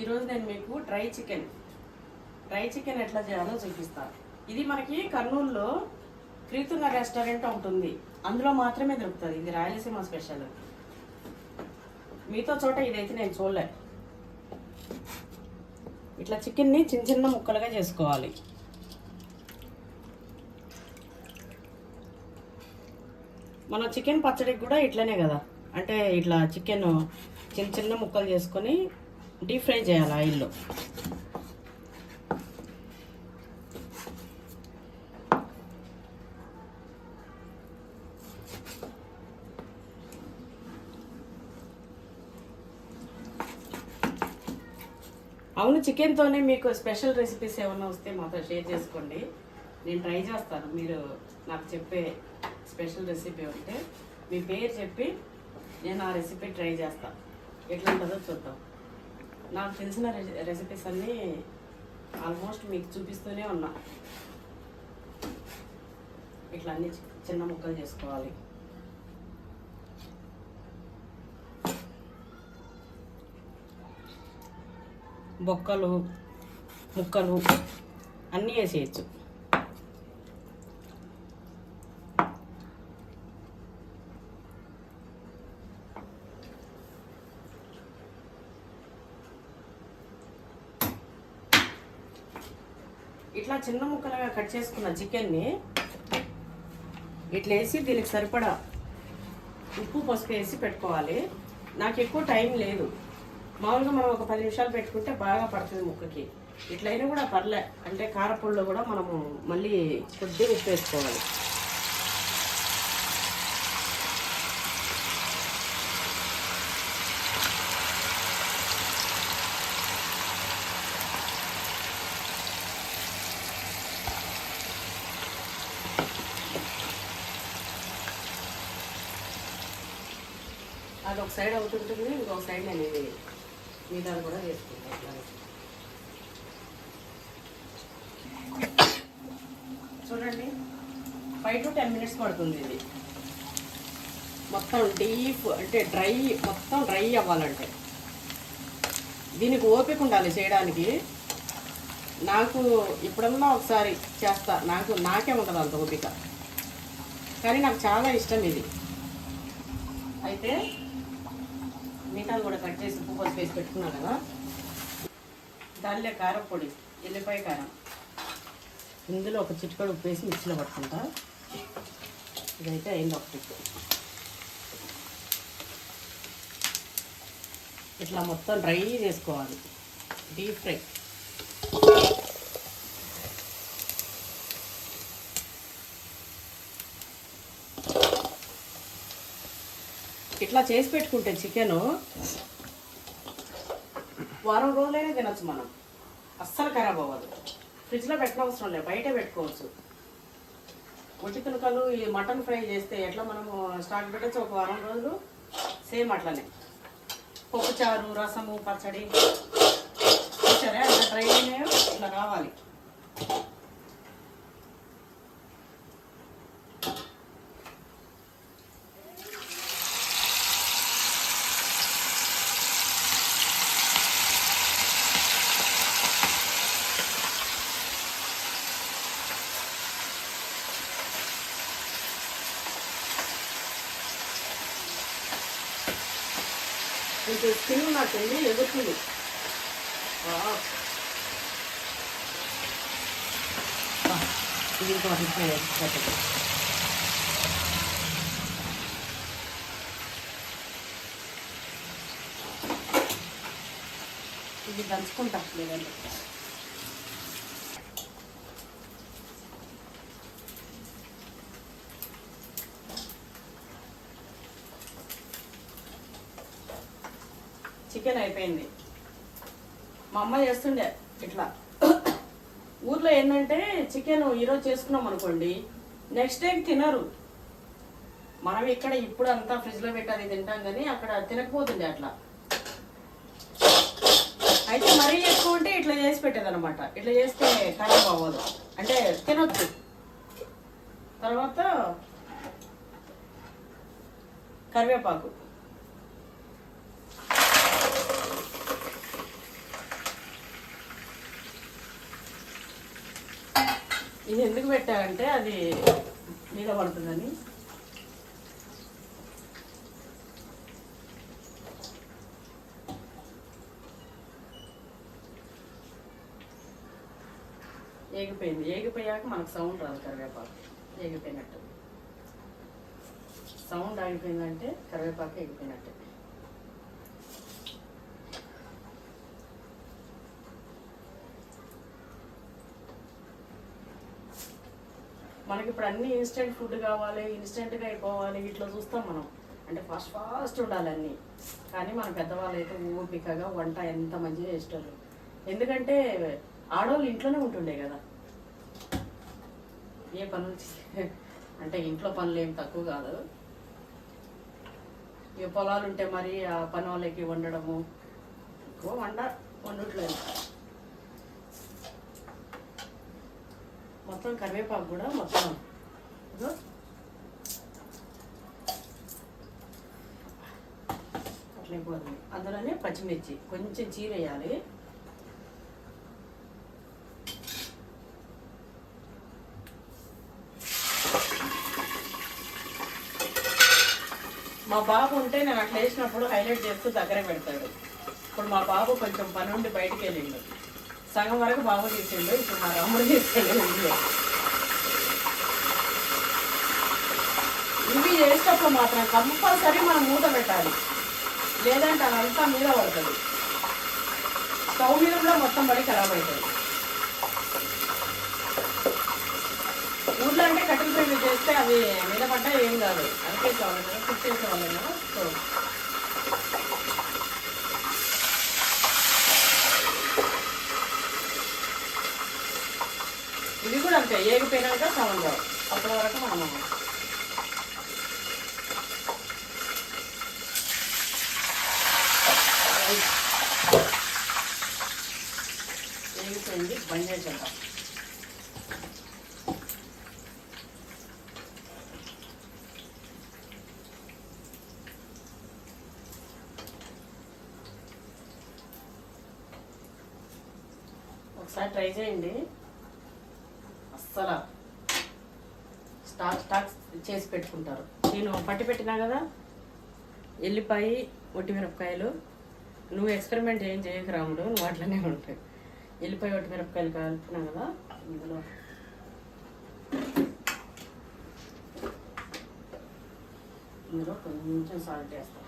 ఈరోజు నేను మీకు డ్రై చికెన్ డ్రై చికెన్ ఎట్లా చేయాలో చూపిస్తాను ఇది మనకి కర్నూలులో ప్రీతుంగ రెస్టారెంట్ ఉంటుంది. అందులో మాత్రమే దొరుకుతుంది. ఇది రాయలసీమ స్పెషల్. మీతో చోట ఇదైతే నేను చూడలే. ఇట్లా చికెన్ని చిన్న చిన్న ముక్కలుగా చేసుకోవాలి. మన చికెన్ పచ్చడికి కూడా ఇట్లనే కదా. అంటే ఇట్లా చికెన్ చిన్న చిన్న ముక్కలు చేసుకొని డీప్ ఫ్రై చేయాలి ఆయిల్లో. అవును చికెన్తోనే మీకు స్పెషల్ రెసిపీస్ ఏమైనా వస్తే మాతో షేర్ చేసుకోండి. నేను ట్రై చేస్తాను. మీరు నాకు చెప్పే స్పెషల్ రెసిపీ ఉంటే మీ పేరు చెప్పి నేను ఆ రెసిపీ ట్రై చేస్తాను ఎట్లా ఉంటుందో చూద్దాం. నాకు తెలిసిన రెసి- రెసిపీస్ అన్నీ ఆల్మోస్ట్ మీకు చూపిస్తూనే ఉన్నా. ఇట్లా అన్ని చిన్న ముక్కలు చేసుకోవాలి. బొక్కలు ముక్కలు అన్నీ వేసేయచ్చు. ఇట్లా చిన్న ముక్కలుగా కట్ చేసుకున్న చికెన్ని ఇట్లా వేసి దీనికి సరిపడా ఉప్పు పసుపు వేసి పెట్టుకోవాలి. నాకు ఎక్కువ టైం లేదు. మామూలుగా మనం ఒక పది నిమిషాలు పెట్టుకుంటే బాగా పడుతుంది ముక్కకి. ఇట్లయినా కూడా పర్లే. అంటే కారపొడిలో కూడా మనము మళ్ళీ కొద్దిగా ఉప్పు వేసుకోవాలి. అది ఒక సైడ్ అవుతుంటుంది ఇంకొక సైడ్ నేను ఇది మిగతాది కూడా వేసుకుంటాను చూడండి. ఫైవ్ టు టెన్ మినిట్స్ పడుతుంది ఇది. మొత్తం డీప్ అంటే డ్రై మొత్తం డ్రై అవ్వాలంటే. దీనికి ఓపిక ఉండాలి చేయడానికి. నాకు ఇప్పుడన్నా ఒకసారి చేస్తా. నాకు నాకే ఉంటుంది అంత ఓపిక. కానీ నాకు చాలా ఇష్టం ఇది. అయితే మిగతాది కూడా కట్ చేసి ఉప్పు పసుపు వేసి పెట్టుకున్నాను కదా. దానిలో కారం పొడి ఎల్లిపాయ కారం. ఇందులో ఒక చిటికడు ఉప్పు వేసి మిక్సీలో పట్టుకుంటా. ఇదైతే అయింది ఒకటి ఇట్లా మొత్తం డ్రై చేసుకోవాలి. Deep fry. ఇట్లా చేసి పెట్టుకుంటే చికెన్ వారం రోజులైనా తినొచ్చు మనం. అస్సలు ఖరాబ్ అవ్వదు. ఫ్రిడ్జ్లో పెట్టనవసరం లేదు బయటే పెట్టుకోవచ్చు. ఒట్టి తునకలు ఈ మటన్ ఫ్రై చేస్తే ఎట్లా మనము స్టాక్ పెట్టచ్చు? ఒక వారం రోజులు సేమ్ అట్లనే. పప్పు చారు రసము పచ్చడి 이제 기름 맛있네 이것도 와 이거 맛있어요 이게 난 조금 다 내가 먹자 చికెన్ అయిపోయింది. మా అమ్మ చేస్తుండే ఇట్లా. ఊర్లో ఏంటంటే చికెన్ ఈరోజు చేసుకున్నాం అనుకోండి నెక్స్ట్ డే తినరు. మనం ఇక్కడ ఇప్పుడు అంతా ఫ్రిడ్జ్లో పెట్టాలి తింటాం కానీ అక్కడ తినకపోతుండే అట్లా. అయితే మరీ ఎక్కువ ఉంటే ఇట్లా చేసి పెట్టేదన్నమాట. ఇట్లా చేస్తే ఖరాబ్ అవ్వదు. అంటే తినొచ్చు. తర్వాత కరివేపాకు. ఇది ఎందుకు పెట్టాలంటే అది నిలబడుతుందని పడుతుందని. ఏగిపోయింది. ఏగిపోయాక మనకు సౌండ్ రాదు కరివేపాకు. ఏగిపోయినట్టు. సౌండ్ ఆగిపోయిందంటే కరివేపాకు ఎగిపోయినట్టే మనకి ఇప్పుడు అన్ని ఇన్స్టెంట్ ఫుడ్ కావాలి ఇన్స్టెంట్గా అయిపోవాలి ఇట్లా చూస్తాం మనం. అంటే ఫాస్ట్ ఫాస్ట్ ఉండాలి అన్నీ. కానీ మన పెద్దవాళ్ళు అయితే ఓపికగా వంట ఎంత మంచిగా చేస్తారు. ఎందుకంటే ఆడవాళ్ళు ఇంట్లోనే ఉంటుండే కదా. ఏ పనులు అంటే ఇంట్లో పనులు ఏం తక్కువ కాదు. ఇక పొలాలు ఉంటే మరి ఆ పని వాళ్ళకి వండడము. ఎక్కువ వండ వండట్లేదు. మొత్తం కరివేపాకు కూడా మొత్తం. అట్లే అట్లా అందులోనే పచ్చిమిర్చి. కొంచెం చీరేయాలి మా బాబు ఉంటే నేను అట్లా వేసినప్పుడు హైలైట్ చేస్తూ దగ్గర పెడతాడు. ఇప్పుడు మా బాబు కొంచెం పని ఉండి బయటికి వెళ్ళిండు. సగం వరకు బాబు తీసిండు ఇప్పుడు మా రాముడు తీసుకెళ్ళిండు ఇవి చేసేటప్పుడు మాత్రం కంపల్సరీ మనం మూత పెట్టాలి. లేదంటే అదంతా మీద పడుతుంది. స్టవ్ మీద కూడా మొత్తం పడి ఖరాబ్ అవుతుంది ఊర్లో అంటే కట్టెల పొయ్యి చేస్తే అవి మీద పడ్డా ఏం కాదు. అరకేసేవాళ్ళు కదా కుక్ చేసేవాళ్ళు కదా సో అంతే. ఏగిపోయినాక సౌండ్ రావు అప్పటి వరకు మనం ఏగిపోయింది. బంద్ చేసేద్దాం ఒకసారి ట్రై చేయండి. అస్సలు స్టాక్ స్టాక్ చేసి పెట్టుకుంటారు. నేను పట్టి పెట్టినా కదా ఎల్లిపాయ ఒట్టిమిరపకాయలు నువ్వు ఎక్స్పెరిమెంట్ ఏం చేయకు రాముడు నువ్వు అట్లనే ఉంటాయి ఎల్లిపాయ ఒట్టిమిరపకాయలు కలిపినా కదా ఇందులో. ఇందులో కొంచెం సాల్ట్ వేస్తాను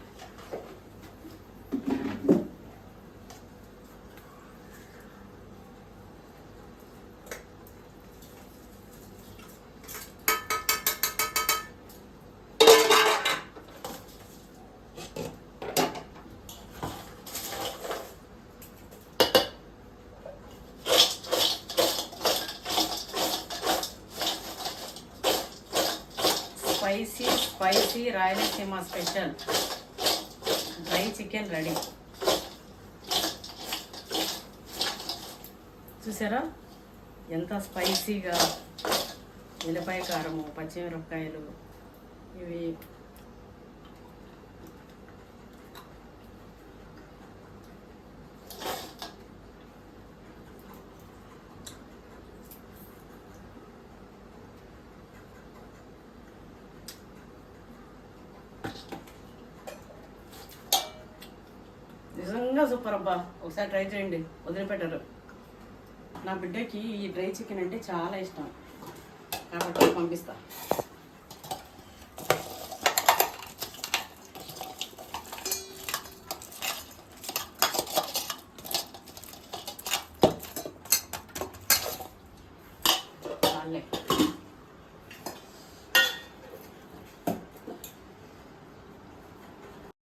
spicy Rayalaseema special dry chicken ready. చూసారా? ఎంత స్పైసీగా ఎల్లిపాయ కారము పచ్చిమిరపకాయలు ఇవి నిజంగా సూపర్ అబ్బా. ఒకసారి ట్రై చేయండి. వదిలిపెట్టరు. నా బిడ్డకి ఈ డ్రై చికెన్ అంటే చాలా ఇష్టం. కాబట్టి పంపిస్తా.